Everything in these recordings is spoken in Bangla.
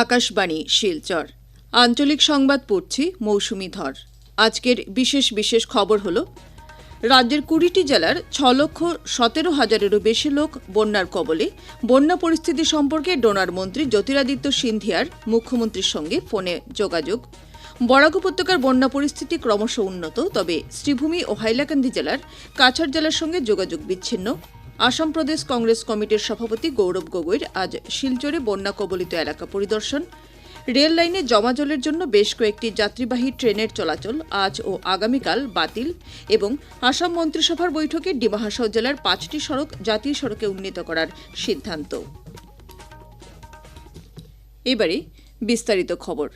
আকাশবাণী, শিলচর। আঞ্চলিক সংবাদ পড়ছি মৌসুমি ধর। আজকের বিশেষ বিশেষ খবর হল, রাজ্যের কুড়িটি জেলার ছ লক্ষ সতেরো হাজারেরও বেশি লোক বন্যার কবলে। বন্যা পরিস্থিতি সম্পর্কে ডোনার মন্ত্রী জ্যোতিরাদিত্য সিন্ধিয়ার মুখ্যমন্ত্রীর সঙ্গে ফোনে যোগাযোগ। বরাক উপত্যকার বন্যা পরিস্থিতি ক্রমশ উন্নত, তবে শ্রীভূমি ও হাইলাকান্দি জেলার কাছাড় জেলার সঙ্গে যোগাযোগ বিচ্ছিন্ন। আসাম প্রদেশ কংগ্রেস কমিটির সভাপতি গৌরব গগৈর আজ শিলচরে বন্যা কবলিত এলাকা পরিদর্শন। রেল লাইনে জমা জলের জন্য বেশ কয়েকটি যাত্রীবাহী ট্রেনের চলাচল আজ ও আগামীকাল বাতিল এবং আসাম মন্ত্রিসভার বৈঠকে ডিমা হাসাও জেলার পাঁচটি সড়ক জাতীয় সড়কে উন্নীত করার সিদ্ধান্ত। এবারে বিস্তারিত খবর।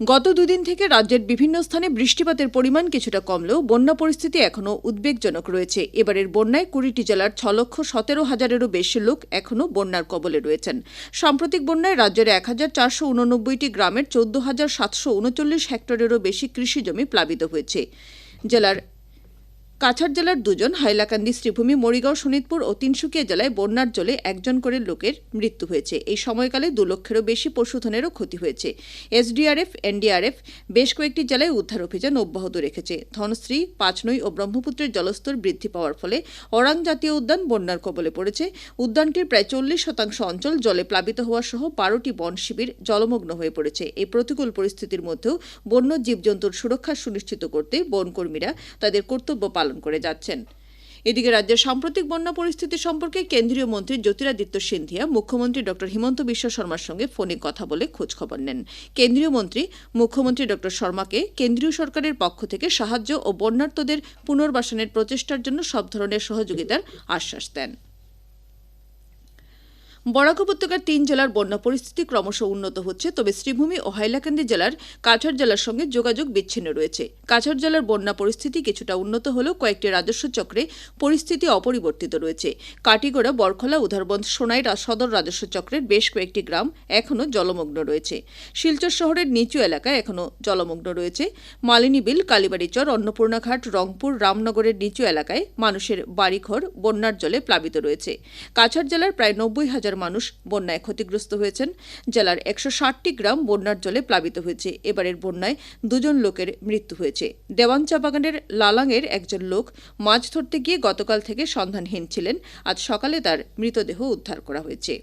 গত দুদিন থেকে রাজ্যের বিভিন্ন স্থানে বৃষ্টিপাতের পরিমাণ কিছুটা কমলেও বন্যা পরিস্থিতি এখনও উদ্বেগজনক রয়েছে। এবারের বন্যায় কুড়িটি জেলার ছ লক্ষ সতেরো হাজারেরও বেশি লোক এখনও বন্যার কবলে রয়েছেন। সাম্প্রতিক বন্যায় রাজ্যের এক হাজার চারশো উননব্বইটি গ্রামের চোদ্দ হাজার সাতশো উনচল্লিশ হেক্টরেরও বেশি কৃষিজমি প্লাবিত হয়েছে। জেলার কাছাড় জেলার দুজন হাইলাকান্দি, শ্রীভূমি, মরিগাঁও শোনিতপুর ও তিনসুকিয়া জেলায় বন্যার জলে একজন করে লোকের মৃত্যু হয়েছে। এই সময়কালে দু লক্ষেরও বেশি পশুধনেরও ক্ষতি হয়েছে। এসডিআরএফ, এনডিআরএফ বেশ কয়েকটি জেলায় উদ্ধার অভিযান অব্যাহত রেখেছে। ধনশ্রী, পাঁচনই ও ব্রহ্মপুত্রের জলস্তর বৃদ্ধি পাওয়ার ফলে ওরাং জাতীয় উদ্যান বন্যার কবলে পড়েছে। উদ্যানটির প্রায় চল্লিশ শতাংশ অঞ্চল জলে প্লাবিত হওয়া সহ বারোটি বন শিবির জলমগ্ন হয়ে পড়েছে। এই প্রতিকূল পরিস্থিতির মধ্যেও বন্য জীবজন্তুর সুরক্ষা সুনিশ্চিত করতে বনকর্মীরা তাদের কর্তব্য পালন করে যাচ্ছেন। এদিকে রাজ্যের সাম্প্রতিক বন্যা পরিস্থিতি সম্পর্কে কেন্দ্রীয় মন্ত্রী জ্যোতিরাদিত্য সিন্ধিয়া, মুখ্যমন্ত্রী ডক্টর হিমন্ত বিশ্ব শর্মার সঙ্গে ফোনে কথা বলে খোঁজখবর নেন। কেন্দ্রীয় মন্ত্রী, মুখ্যমন্ত্রী ডক্টর শর্মাকে কেন্দ্রীয় সরকারের পক্ষ থেকে সাহায্য ও বন্যার্তদের পুনর্বাসনের প্রচেষ্টার জন্য সব ধরনের সহযোগিতার আশ্বাস দেন। বরাক উপত্যকার তিন জেলার বন্যা পরিস্থিতি ক্রমশ উন্নত হচ্ছে, তবে শ্রীভূমি ও হাইলাকান্দি জেলার কাছাড় জেলার সঙ্গে যোগাযোগ বিচ্ছিন্ন রয়েছে। কাছাড় জেলার বন্যা পরিস্থিতি কিছুটা উন্নত হলেও কয়েকটি রাজস্ব চক্রে পরিস্থিতি অপরিবর্তিত রয়েছে। কাটিগড়া, বরখলা, উধারবন্দ সোনাই সদর রাজস্ব চক্রের বেশ কয়েকটি গ্রাম এখনও জলমগ্ন রয়েছে। শিলচর শহরের নিচু এলাকায় এখনও জলমগ্ন রয়েছে। মালিনীবিল, কালীবাড়িচর, অন্নপূর্ণাঘাট, রংপুর, রামনগরের নিচু এলাকায় মানুষের বাড়িঘর বন্যার জলে প্লাবিত রয়েছে। কাছাড় জেলার প্রায় নব্বই হাজার মানুষ বন্যায় ক্ষতিগ্রস্ত হয়েছেন। জেলার একশো ষাটটি গ্রাম বন্যার জলে প্লাবিত হয়েছে। এবারের বন্যায় দুজন লোকের মৃত্যু হয়েছে। দেওয়ানচা বাগানের লালাংয়ের একজন লোক মাছ ধরতে গিয়ে গতকাল থেকে সন্ধানহীন ছিলেন। আজ সকালে তার মৃতদেহ উদ্ধার করা হয়েছে।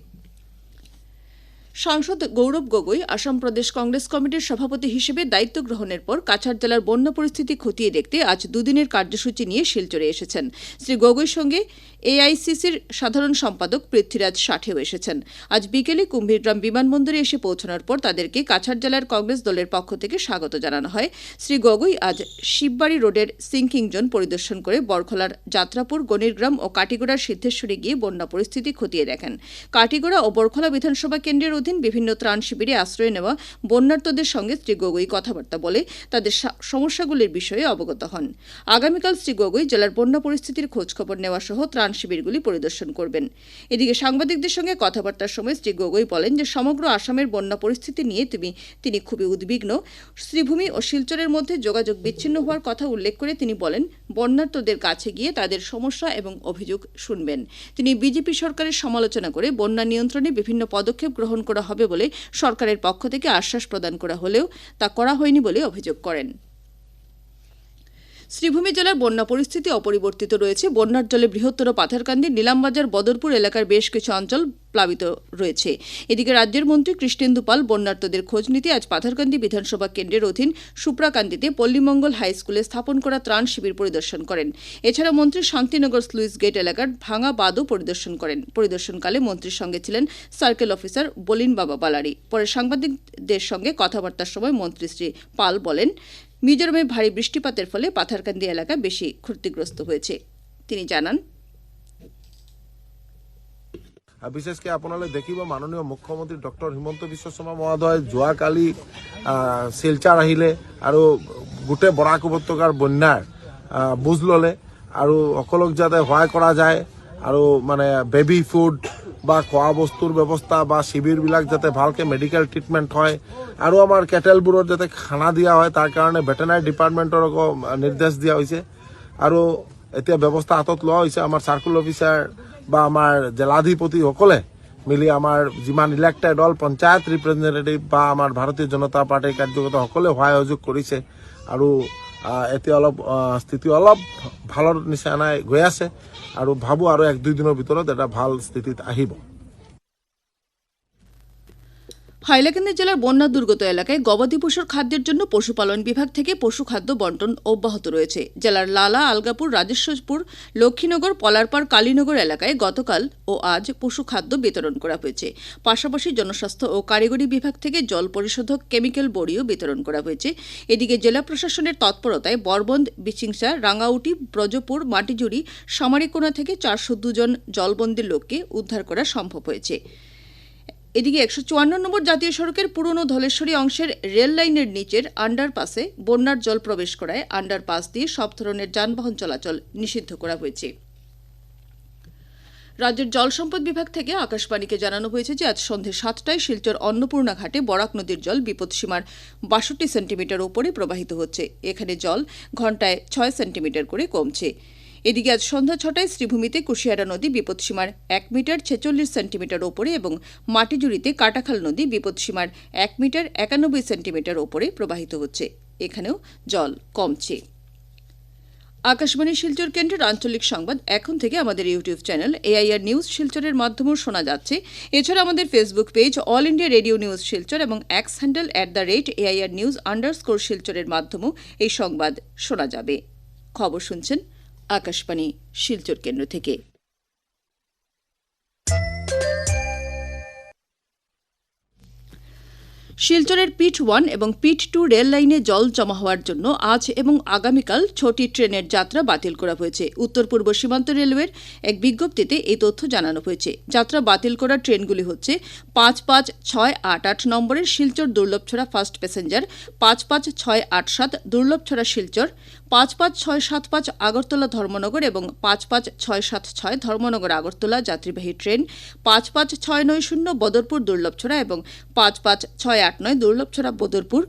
সাংসদ গৌরব গগৈ আসাম প্রদেশ কংগ্রেস কমিটির সভাপতি হিসেবে দায়িত্ব গ্রহণের পর কাছাড় জেলার বন্যা পরিস্থিতি খতিয়ে দেখতে আজ দুদিনের কার্যসূচি নিয়ে শিলচরে এসেছেন। শ্রী গগৈর সঙ্গে এআইসিসির সাধারণ সম্পাদক পৃথ্বীরাজ ষাঠেও এসেছেন। আজ বিকেলে কুম্ভীরগ্রাম বিমানবন্দরে এসে পৌঁছানোর পর তাদেরকে কাছাড় জেলার কংগ্রেস দলের পক্ষ থেকে স্বাগত জানানো হয়। শ্রী গগৈ আজ শিববাড়ি রোডের সিঙ্কিং জোন পরিদর্শন করে বরখলার যাত্রাপুর গণিরগ্রাম ও কাটিগড়ার সিদ্ধেশ্বরে গিয়ে বন্যা পরিস্থিতি খতিয়ে দেখেন। কাটিগড়া ও বরখলা বিধানসভা কেন্দ্রের অধীন বিভিন্ন ত্রাণ শিবিরে আশ্রয় নেওয়া বন্যার্তদের সঙ্গে শ্রী গগৈ কথাবার্তা বলে তাদের সমস্যাগুলির বিষয়ে অবগত হন। আগামীকাল শ্রী গগৈ জেলার বন্যা পরিস্থিতির খোঁজখবর নেওয়া সহ ত্রাণ শিবিরগুলি পরিদর্শন করবেন। এদিকে সাংবাদিকদের সঙ্গে কথাবার্তার সময় শ্রী গগৈ বলেন যে, সমগ্র আসামের বন্যা পরিস্থিতি নিয়ে তুমি তিনি খুবই উদ্বিগ্ন। শ্রীভূমি ও শিলচরের মধ্যে যোগাযোগ বিচ্ছিন্ন হওয়ার কথা উল্লেখ করে তিনি বলেন, বন্যার্তদের কাছে গিয়ে তাদের সমস্যা এবং অভিযোগ শুনবেন। তিনি বিজেপি সরকারের সমালোচনা করে, বন্যা নিয়ন্ত্রণে বিভিন্ন পদক্ষেপ গ্রহণ করা হবে বলে সরকারের পক্ষ থেকে আশ্বাস প্রদান করা হলেও তা করা হয়নি বলে অভিযোগ করেন। শ্রীভূমি জেলার বন্যা পরিস্থিতি অপরিবর্তিত রয়েছে। বন্যার জলে বৃহত্তর পাথারকান্দি, নিলামবাজার, বদরপুর এলাকার বেশ কিছু অঞ্চল প্লাবিত রয়েছে। এদিকে রাজ্যের মন্ত্রী কৃষ্ণেন্দু পাল বন্যার্তদের খোঁজ নিতে আজ পাথারকান্দি বিধানসভা কেন্দ্রের অধীন সুপ্রাকান্দিতে পল্লীমঙ্গল হাই স্কুলে স্থাপন করা ত্রাণ শিবির পরিদর্শন করেন। এছাড়া মন্ত্রী শান্তিনগর স্লুইস গেট এলাকার ভাঙা বাঁধও পরিদর্শন করেন। পরিদর্শনকালে মন্ত্রীর সঙ্গে ছিলেন সার্কেল অফিসার বলিন বাবা বালারি। পরে সাংবাদিকদের সঙ্গে কথাবার্তার সময় মন্ত্রী শ্রী পাল বলেন মিজোরামে ভারী বৃষ্টিপাতের ফলে পাথারকান্দি এলাকা বেশি ক্ষতিগ্রস্ত হয়েছে। তিনি জানান বিশেষকৈ আপোনালোকে দেখিব মাননীয় মুখ্যমন্ত্ৰী ডক্টৰ হিমন্ত বিশ্ব শৰ্মা মহোদয় যোৱাকালি শিলচাৰ আহিলে আৰু গোটেই বৰাক উপত্যকাৰ বন্যাৰ বুজ ল'লে আৰু সকলোক যাতে সহায় কৰা যায় আৰু মানে বেবী ফুড বা খোৱা বস্তুৰ ব্যৱস্থা বা শিবিৰবিলাক যাতে ভালকৈ মেডিকেল ট্ৰিটমেণ্ট হয়, আৰু আমাৰ কেটেলবোৰত যাতে খানা দিয়া হয়, তাৰ কাৰণে ভেটেনাৰী ডিপাৰ্টমেণ্টৰকো নিৰ্দেশ দিয়া হৈছে। আৰু এতিয়া ব্যৱস্থা হাতত লোৱা হৈছে আমাৰ চাৰ্কুল অফিচাৰ বা আমাৰ জিলাধিপতিসকলে মিলি আমাৰ যিমান ইলেক্টেড অল পঞ্চায়ত ৰিপ্ৰেজেণ্টেটিভ বা আমাৰ ভাৰতীয় জনতা পাৰ্টীৰ কাৰ্যকৰ্তা সকলোৱে সহায় সহযোগ কৰিছে। আৰু এতিয়া অলপ স্থিতি অলপ ভালৰ নিচিনাই গৈ আছে আৰু ভাবোঁ আৰু এক দুই দিনৰ ভিতৰত এটা ভালো স্থিতিত আহিব। হাইলাকান্দি জেলার বন্যা দুর্গত এলাকায় গবাদি পশুর খাদ্যের জন্য পশুপালন বিভাগ থেকে পশু খাদ্য বন্টন অব্যাহত রয়েছে। জেলার লালা, আলগাপুর, রাজেশ্বরপুর, লক্ষ্মীনগর, পলারপাড়, কালীনগর এলাকায় গতকাল ও আজ পশু খাদ্য বিতরণ করা হয়েছে। পাশাপাশি জনস্বাস্থ্য ও কারিগরি বিভাগ থেকে জল পরিশোধক কেমিক্যাল বড়িও বিতরণ করা হয়েছে। এদিকে জেলা প্রশাসনের তৎপরতায় বরবন্দ, বিচিংসা, রাঙ্গাউটি, ব্রজপুর, মাটিজুড়ি, সামারিকোনা থেকে চারশো দুজন জলবন্দী লোককে উদ্ধার করা সম্ভব হয়েছে। এদিকে একশো চুয়ান্ন নম্বর জাতীয় সড়কের পুরনো ধলেশ্বরী অংশের রেল লাইনের নিচের আন্ডারপাসে বন্যার জল প্রবেশ করায় আন্ডারপাস দিয়ে সব ধরনের যানবাহন চলাচল নিষিদ্ধ করা হয়েছে। রাজ্যের জল সম্পদ বিভাগ থেকে আকাশবাণীকে জানানো হয়েছে যে আজ সন্ধে সাতটায় শিলচর অন্নপূর্ণা ঘাটে বরাক নদীর জল বিপদসীমার বাষট্টি সেন্টিমিটার ওপরে প্রবাহিত হচ্ছে। এখানে জল ঘন্টায় ছয় সেন্টিমিটার করে কমছে। এদিকে আজ সন্ধ্যা ছটায় শ্রীভূমিতে কুশিয়ারা নদী বিপদসীমার এক মিটার ছেচল্লিশ সেন্টিমিটার ওপরে এবং মাটিজুড়িতে কাটাখাল নদী বিপদসীমার এক মিটার একানব্বই সেন্টিমিটার ওপরে প্রবাহিত হচ্ছে। এখানেও জল কমছে। আকাশবাণী শিলচর কেন্দ্রের আঞ্চলিক সংবাদ এখন থেকে আমাদের ইউটিউব চ্যানেল এআইআর নিউজ শিলচরের মাধ্যমেও শোনা যাচ্ছে। এছাড়া আমাদের Facebook page All India Radio news Silchar এবং X handle at the rate AIR news underscore শিলচরের মাধ্যমেও এই সংবাদ শোনা যাবে। খবর শুনছেন আকাশবাণী, শিলচর কেন্দ্র থেকে। শিলচরের পিট ওয়ান এবং পিট টু রেল লাইনে জল জমা হওয়ার জন্য আজ এবং আগামীকাল ছটি ট্রেনের যাত্রা বাতিল করা হয়েছে। উত্তর পূর্ব সীমান্ত রেলওয়ের এক বিজ্ঞপ্তিতে এই তথ্য জানানো হয়েছে। যাত্রা বাতিল করা ট্রেনগুলি হচ্ছে পাঁচ পাঁচ ছয় আট আট নম্বরের শিলচর দুর্লভছড়া ফার্স্ট প্যাসেঞ্জার, পাঁচ পাঁচ ছয় আট সাত দুর্লভছড়া শিলচর পাঁচ পাঁচ ছয় সাত পাঁচ আগরতলা ধর্মনগর এবং পাঁচ পাঁচ ছয় সাত ছয় ধর্মনগর আগরতলা যাত্রীবাহী ট্রেন, পাঁচ পাঁচ ছয় নয় শূন্য বদরপুর দুর্লভছড়া এবং পাঁচ পাঁচ ছয় আট নয় দুর্লভছড়া বদরপুর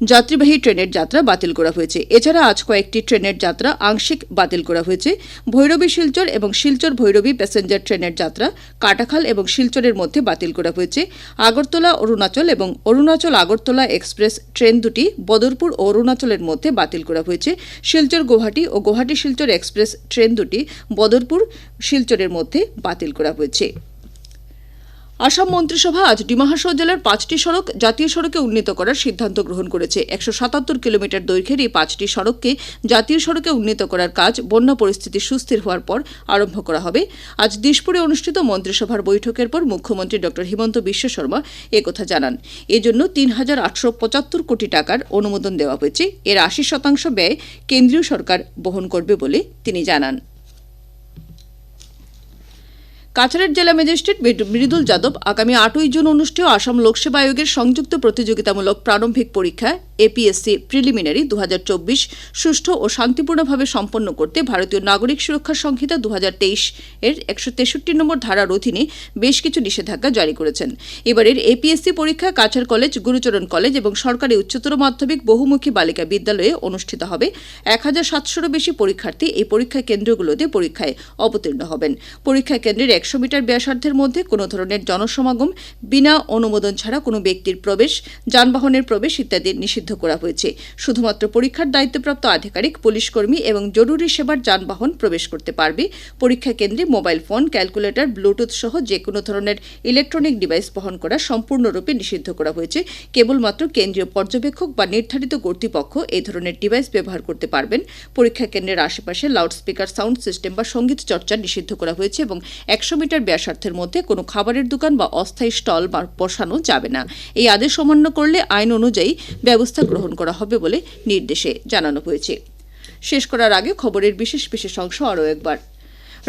যাত্রীবাহী ট্রেনের যাত্রা বাতিল করা হয়েছে। এছাড়া আজ কয়েকটি ট্রেনের যাত্রা আংশিক বাতিল করা হয়েছে। ভৈরবী শিলচর এবং শিলচর ভৈরবী প্যাসেঞ্জার ট্রেনের যাত্রা কাটাখাল এবং শিলচরের মধ্যে বাতিল করা হয়েছে। আগরতলা, অরুণাচল এবং অরুণাচল আগরতলা এক্সপ্রেস ট্রেন দুটি বদরপুর ও অরুণাচলের মধ্যে বাতিল করা হয়েছে। শিলচর গুয়াহাটি ও গুয়াহাটি শিলচর এক্সপ্রেস ট্রেন দুটি বদরপুর শিলচরের মধ্যে বাতিল করা হয়েছে। আসাম মন্ত্রিসভা আজ ডিমাহাসাও জেলার পাঁচটি সড়ক জাতীয় সড়কে উন্নীত করার সিদ্ধান্ত গ্রহণ করেছে। একশো সাতাত্তর কিলোমিটার দৈর্ঘ্যের এই পাঁচটি সড়ককে জাতীয় সড়কে উন্নীত করার কাজ বন্যা পরিস্থিতি সুস্থির হওয়ার পর আরম্ভ করা হবে। আজ দিশপুরে অনুষ্ঠিত মন্ত্রিসভার বৈঠকের পর মুখ্যমন্ত্রী ড হিমন্ত বিশ্ব শর্মা একথা জানান। এজন্য তিন হাজার আটশো পঁচাত্তর কোটি টাকার অনুমোদন দেওয়া হয়েছে। এর আশি শতাংশ ব্যয় কেন্দ্রীয় সরকার বহন করবে বলে তিনি জানান। কাছাড়ের জেলা ম্যাজিস্ট্রেট মৃদ- মৃদুল যাদব আগামী আটই জুন অনুষ্ঠেয় আসাম লোকসেবা আয়োগের সংযুক্ত প্রতিযোগিতামূলক প্রারম্ভিক পরীক্ষা এপিএসসি প্রিলিমিনারি দু হাজার চব্বিশ সুষ্ঠু ও শান্তিপূর্ণভাবে সম্পন্ন করতে ভারতীয় নাগরিক সুরক্ষা সংহিতা দু এর একশো তেষট্টি নম্বর ধারার অধীনে বেশ কিছু নিষেধাজ্ঞা জারি করেছেন। এবারের এপিএসসি পরীক্ষা কাছাড় কলেজ, গুরুচরণ কলেজ এবং সরকারি উচ্চতর মাধ্যমিক বহুমুখী বালিকা বিদ্যালয়ে অনুষ্ঠিত হবে। এক হাজার সাতশোরও বেশি পরীক্ষার্থী এই পরীক্ষা কেন্দ্রগুলোতে পরীক্ষায় অবতীর্ণ হবেন। পরীক্ষা কেন্দ্রের একশো মিটার ব্যাসার্ধের মধ্যে কোনো ধরনের জনসমাগম, বিনা অনুমোদন ছাড়া কোনো ব্যক্তির প্রবেশ, যানবাহনের প্রবেশ ইত্যাদি নিষিদ্ধ করা হয়েছে। শুধুমাত্র পরীক্ষার দায়িত্বপ্রাপ্ত আধিকারিক পুলিশ কর্মী এবং জরুরি সেবার যানবাহন প্রবেশ করতে পারবে। পরীক্ষা কেন্দ্রে মোবাইল ফোন, ক্যালকুলেটর, ব্লুটুথ সহ যে কোনো ধরনের ইলেকট্রনিক ডিভাইস বহন করা সম্পূর্ণরূপে নিষিদ্ধ করা হয়েছে। কেবলমাত্র কেন্দ্রীয় পর্যবেক্ষক বা নির্ধারিত কর্তৃপক্ষ এই ধরনের ডিভাইস ব্যবহার করতে পারবেন। পরীক্ষা কেন্দ্রের আশেপাশে লাউডস্পিকার, সাউন্ড সিস্টেম বা সংগীত চর্চা নিষিদ্ধ করা হয়েছে এবং একশো মিটার ব্যাসার্ধের মধ্যে কোনো খাবারের দোকান বা অস্থায়ী স্টল বসানো যাবে না। এই আদেশ অমান্য করলে আইন অনুযায়ী ব্যবস্থা গ্রহণ করা হবে বলে নির্দেশে জানানো হয়েছে। শেষ করার আগে খবরের বিশেষ বিশেষ অংশ আরও একবার।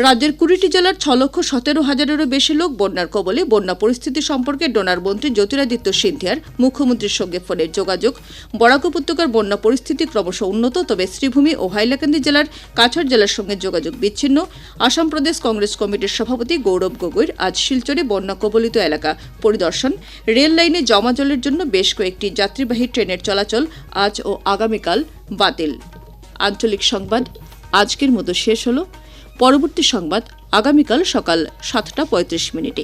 রাজ্যের কুড়িটি জেলার ছ লক্ষ সতেরো হাজারেরও বেশি লোক বন্যার কবলে বন্যা পরিস্থিতি সম্পর্কে ডোনার মন্ত্রী জ্যোতিরাদিত্য সিন্ধিয়ার মুখ্যমন্ত্রীর সঙ্গে ফোনের যোগাযোগ। বরাক উপত্যকার বন্যা পরিস্থিতি ক্রমশ উন্নত, তবে শ্রীভূমি ও হাইলাকান্দি জেলার কাছাড় জেলার সঙ্গে যোগাযোগ বিচ্ছিন্ন। আসাম প্রদেশ কংগ্রেস কমিটির সভাপতি গৌরব গগৈর আজ শিলচরে বন্যা কবলিত এলাকা পরিদর্শন। রেল লাইনে জমা জলের জন্য বেশ কয়েকটি যাত্রীবাহী ট্রেনের চলাচল আজ ও আগামীকাল বাতিল। আঞ্চলিক সংবাদ, আজকের মতো শেষ হলো। পরবর্তী সংবাদ আগামীকাল সকাল সাতটা পঁয়ত্রিশ মিনিটে।